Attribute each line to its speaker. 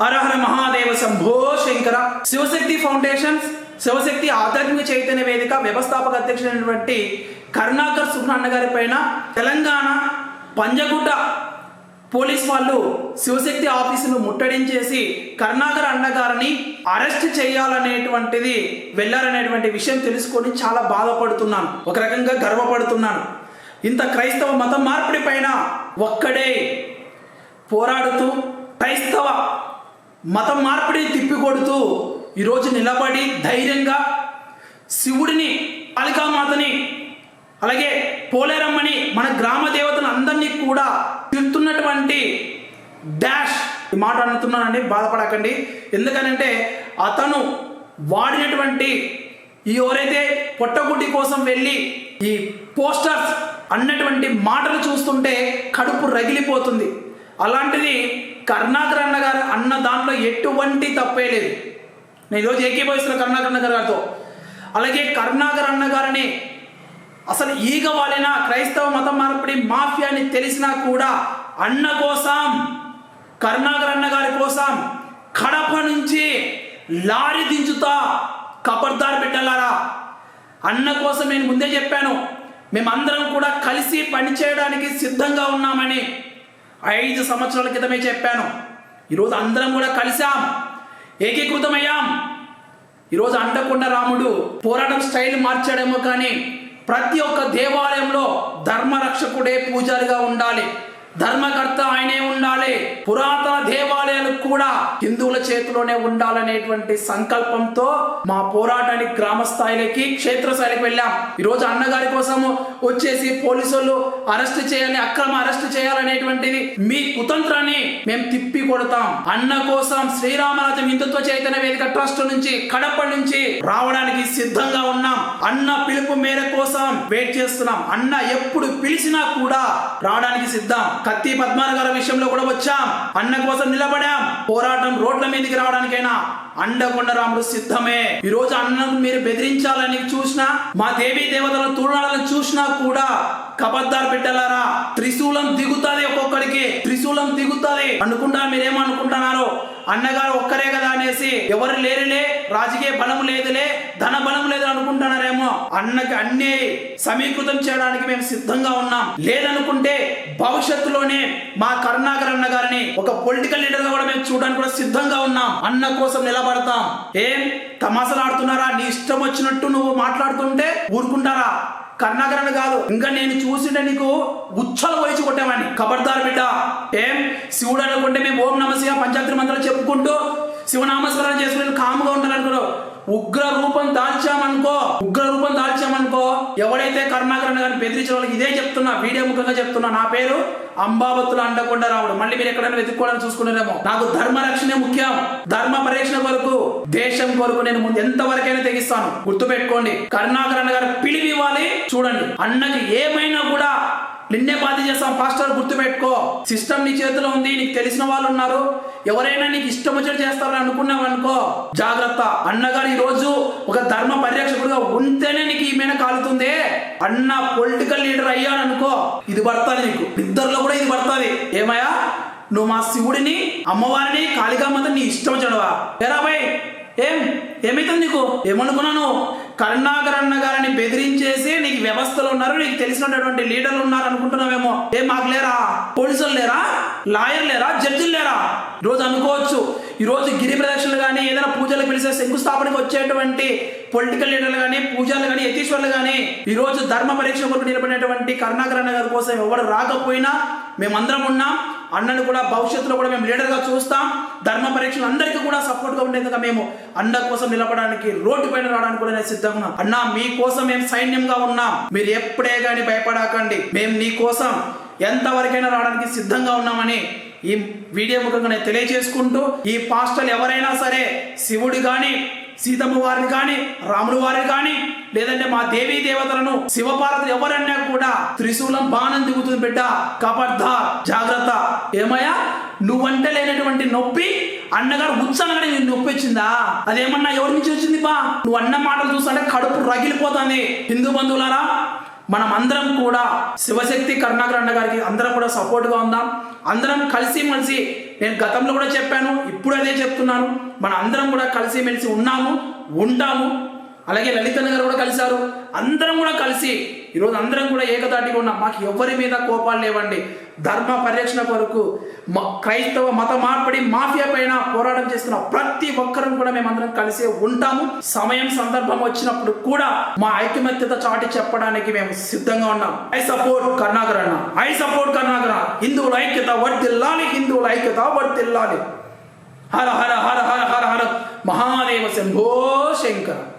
Speaker 1: హరహర Mahadeva Shambho Shankara. Shivashakti foundation Shivashakti ఆధ్యాత్మిక చైతన్య వేదిక వ్యవస్థాపక అధ్యక్షుడైనటువంటి కరుణాకర్ సుబ్రహ్మణ్య గారి పైన తెలంగాణ పంజగుట్ట పోలీస్ వాళ్ళు శివశక్తి ఆఫీసును ముట్టడించేసి కరుణాకర్ అన్నగారిని అరెస్ట్ చేయాలనేటువంటిది వెళ్ళారనేటువంటి విషయం తెలుసుకొని చాలా బాధపడుతున్నాను. ఒక రకంగా గర్వపడుతున్నాను. ఇంత క్రైస్తవ మతం మార్పిడి పైన ఒక్కడే పోరాడుతూ క్రైస్తవ మతం మార్పిడి తిప్పికొడుతూ ఈరోజు నిలబడి ధైర్యంగా శివుడిని అలికామాతని అలాగే పోలేరమ్మని మన గ్రామ దేవతను అందరినీ కూడా తిడుతున్నటువంటి డాష్ ఈ మాట అంటున్నానండి బాధపడకండి. ఎందుకనంటే అతను వాడినటువంటి ఈ ఎవరైతే పొట్టగుడ్డి కోసం వెళ్ళి ఈ పోస్టర్స్ అన్నటువంటి మాటలు చూస్తుంటే కడుపు రగిలిపోతుంది. అలాంటిది కర్ణాకర్ అన్న గారు అన్న దాంట్లో ఎటువంటి తప్పే లేదు. నేను ఈరోజు ఏకీభవిస్తున్న కర్ణాకర్ అన్న గారితో. అలాగే కర్ణాకర్ అన్న గారని అసలు ఈగ వాలిన క్రైస్తవ మతం మార్పిడి మాఫియా అని తెలిసినా కూడా అన్న కోసం కర్ణాకర్ అన్న గారి కోసం కడప నుంచి లారీ దించుతా కబర్దార్ బిడ్డలారా. అన్న కోసం నేను ముందే చెప్పాను మేమందరం కూడా కలిసి పనిచేయడానికి సిద్ధంగా ఉన్నామని. ఐదు సంవత్సరాల క్రితమే చెప్పాను. ఈరోజు అందరం కూడా కలిసాం ఏకీకృతమయ్యాం. ఈరోజు అండకొండ రాముడు పోరాటం స్టైల్ మార్చాడేమో కానీ ప్రతి ఒక్క దేవాలయంలో ధర్మరక్షకుడే పూజారిగా ఉండాలి. ధర్మకర్త ఆయనే ఉండాలి. పురాతన దేవాలయాలు కూడా హిందువుల చేతిలోనే ఉండాలనేటువంటి సంకల్పంతో మా పోరాటానికి గ్రామ స్థాయిలకి క్షేత్ర స్థాయికి వెళ్ళాం. ఈరోజు అన్నగారి కోసము వచ్చేసి పోలీసులు అరెస్ట్ చేయాలి అక్రమ అరెస్ట్ చేయాలనేటువంటిది మీ కుతంత్రాన్ని మేము తిప్పి కొడతాం. అన్న కోసం శ్రీరామరాజం హిందుత్వ చైతన్య వేదిక ట్రస్ట్ నుంచి కడప నుంచి రావడానికి సిద్ధంగా ఉన్నాం. అన్న పిలుపు మేర కోసం వెయిట్ చేస్తున్నాం. అన్న ఎప్పుడు పిలిచినా కూడా రావడానికి సిద్ధం. కత్తి పద్మాన గారి విషయంలో కూడా వచ్చాం. అన్న కోసం నిలబడాం. పోరాటం రోడ్ల మీదకి రావడానికైనా అండకొండ రాముడు సిద్ధమే. ఈ రోజు అన్నను మీరు బెదిరించాలని చూసినా మా దేవీ దేవతల తూడాలను చూసినా కూడా కబద్దారు పెట్టలారా త్రిశూలం దిగుతాది ఒక్కొక్కడికి త్రిశూలం దిగుతాది. అనుకుంటా మీరేమనుకుంటున్నారో? అన్నగారు ఒక్కరే కదా అనేసి ఎవరు లేరులే రాజకీయ బలం లేదులే ధన బలం లేదు అనుకుంటున్నారేమో. అన్నకి అన్ని సమీకృతం చేయడానికి మేము సిద్ధంగా ఉన్నాం. లేదనుకుంటే భవిష్యత్తులోనే మా కరుణాకర్ అన్న గారిని ఒక పొలిటికల్ లీడర్గా కూడా మేము చూడడానికి కూడా సిద్ధంగా ఉన్నాం. అన్న కోసం నిలబడతాం. ఏం? తమాసలు ఆడుతున్నారా? నీ ఇష్టం వచ్చినట్టు నువ్వు మాట్లాడుతుంటే ఊరుకుంటారా? కర్ణాకరణ కాదు. ఇంకా నేను చూసిన నీకు గుచ్చలు వహించి కొట్టామని ఖబర్దార్ బిడ్డ. ఏం? శివుడు అనుకుంటే మేము ఓం నమస్య పంచాత్రి మంత్రాలు చెప్పుకుంటూ శివనామస్మరణ చేసుకుని కాముగా ఉండాలనుకున్నావు ఉగ్ర రూపం దాల్చామనుకో ఉగ్ర రూపం దాల్చామనుకో ఎవడైతే కర్మాకరణ గారిని బెదిరించిన వాళ్ళకి ఇదే చెప్తున్నా వీడియో ముఖంగా చెప్తున్నా. నా పేరు అంబాబత్తులు అండకుండా రావడం మళ్ళీ మీరు ఎక్కడైనా వెతుక్కోవడానికి చూసుకున్నారేమో. నాకు ధర్మ రక్షణే ముఖ్యం. ధర్మ పరిరక్షణ కొరకు దేశం కొరకు నేను ముందు ఎంత వరకైనా తెగిస్తాను. గుర్తుపెట్టుకోండి కరుణాకరణ గారు పిలివి ఇవ్వాలి చూడండి అన్నకి ఏమైనా కూడా నిన్నే బాధ చేస్తాం పాస్టర్ గుర్తుపెట్టుకో. సిస్టమ్ నీ చేతిలో ఉంది నీకు తెలిసిన వాళ్ళు ఉన్నారు. ఎవరైనా నీకు ఇష్టం వచ్చేది చేస్తారని అనుకున్నావు అనుకో. జాగ్రత్త. అన్నగారు ఈ రోజు ఒక ధర్మ పరిరక్షకుడుగా ఉంటేనే నీకు ఈమెన కాలుతుంది. అన్న పొలిటికల్ లీడర్ అయ్యాననుకో అనుకో ఇది పడుతుంది నీకు. ఇద్దరిలో కూడా ఇది పడుతుంది. ఏమయ్యా? నువ్వు మా శివుడిని అమ్మవారిని కాళికామాత నీ ఇష్టం చెడవా ఎరా ఏం? ఏమైతుంది నీకు? ఏమనుకున్నాను కరుణాకరణ గారిని బెదిరించేసి నీకు వ్యవస్థలు ఉన్నారు నీకు తెలిసినటువంటి లీడర్లు ఉన్నారు అనుకుంటున్నావేమో. ఏం మాకు లేరా? పోలీసులు లేరా? లాయర్ లేరా? జడ్జిలు లేరా? ఈరోజు అనుకోవచ్చు. ఈరోజు గిరి ప్రదక్షిణలు కానీ ఏదైనా పూజలు పిలిచే శంకుస్థాపనకు వచ్చేటువంటి పొలిటికల్ లీడర్లు కానీ పూజలు కానీ యతీశ్వర్లు కానీ ఈరోజు ధర్మ పరీక్ష కొరకు నిలబడినటువంటి కరుణాకరణ గారి కోసం ఎవరు రాకపోయినా మేమందరం ఉన్నాం. అన్నను కూడా భవిష్యత్తులో కూడా మేము లీడర్గా చూస్తాం. ధర్మ పరీక్షలు అందరికీ కూడా సపోర్ట్గా ఉండేందుకు మేము. అన్న కోసం నిలబడడానికి రోడ్డు పైన రావడానికి కూడా నేను సిద్ధంగా ఉన్నాం అన్న మీకోసం మేము సైన్యంగా ఉన్నాం. మీరు ఎప్పుడే కానీ భయపడకండి. మేము నీ కోసం ఎంతవరకైనా రావడానికి సిద్ధంగా ఉన్నామని ఈ వీడియో ముఖంగా నేను తెలియజేసుకుంటూ ఈ పాస్టర్లు ఎవరైనా సరే శివుడు కానీ సీతమ్మ వారిని కానీ రాముడు వారిని కానీ లేదంటే మా దేవీ దేవతలను శివపార్వతులు ఎవరన్నా కూడా త్రిశూలం బాణం దిగుతుంది బిడ్డ. కబర్దార్ జాగ్రత్త. ఏమయ్యా? నువ్వంటే లేనటువంటి నొప్పి అన్నగారు ఉత్సాహంగా నేను నొప్పి వచ్చిందా? అదేమన్నా ఎవరి నుంచి వచ్చింది బా? నువ్వు అన్న మాటలు చూస్తుంటే కడుపు రగిలిపోతుంది. హిందూ బంధువులారా మనం అందరం కూడా శివశక్తి కరుణాకర్ అన్న గారికి అందరం కూడా సపోర్ట్గా ఉందాం. అందరం కలిసి మలిసి నేను గతంలో కూడా చెప్పాను ఇప్పుడు అదే చెప్తున్నాను. మన అందరం కూడా కలిసి మెలిసి ఉన్నాము ఉంటాము. అలాగే లలితన్న గారు కూడా కలిశారు. అందరం కూడా కలిసి ఈరోజు అందరం కూడా ఏకదాటిగా ఉన్నాం. మాకు ఎవరి మీద కోపాలు లేవండి. ధర్మ పరిరక్షణ కొరకు క్రైస్తవ మత మార్పిడి మాఫియా పైన పోరాటం చేస్తున్న ప్రతి ఒక్కరం కూడా మేమందరం కలిసే ఉంటాము. సమయం సందర్భం వచ్చినప్పుడు కూడా మా ఐకమత్యత చాటి చెప్పడానికి మేము సిద్ధంగా ఉన్నాం. ఐ సపోర్ట్ కర్ణాకర్ అన్న. ఐ సపోర్ట్ కర్ణాకర్ హిందువుల ఐక్యత వర్తిల్లాలి హిందువుల ఐక్యత వర్తిల్లాలి హర హర హర హర హర హర. మహాదేవ శంభో శంకర.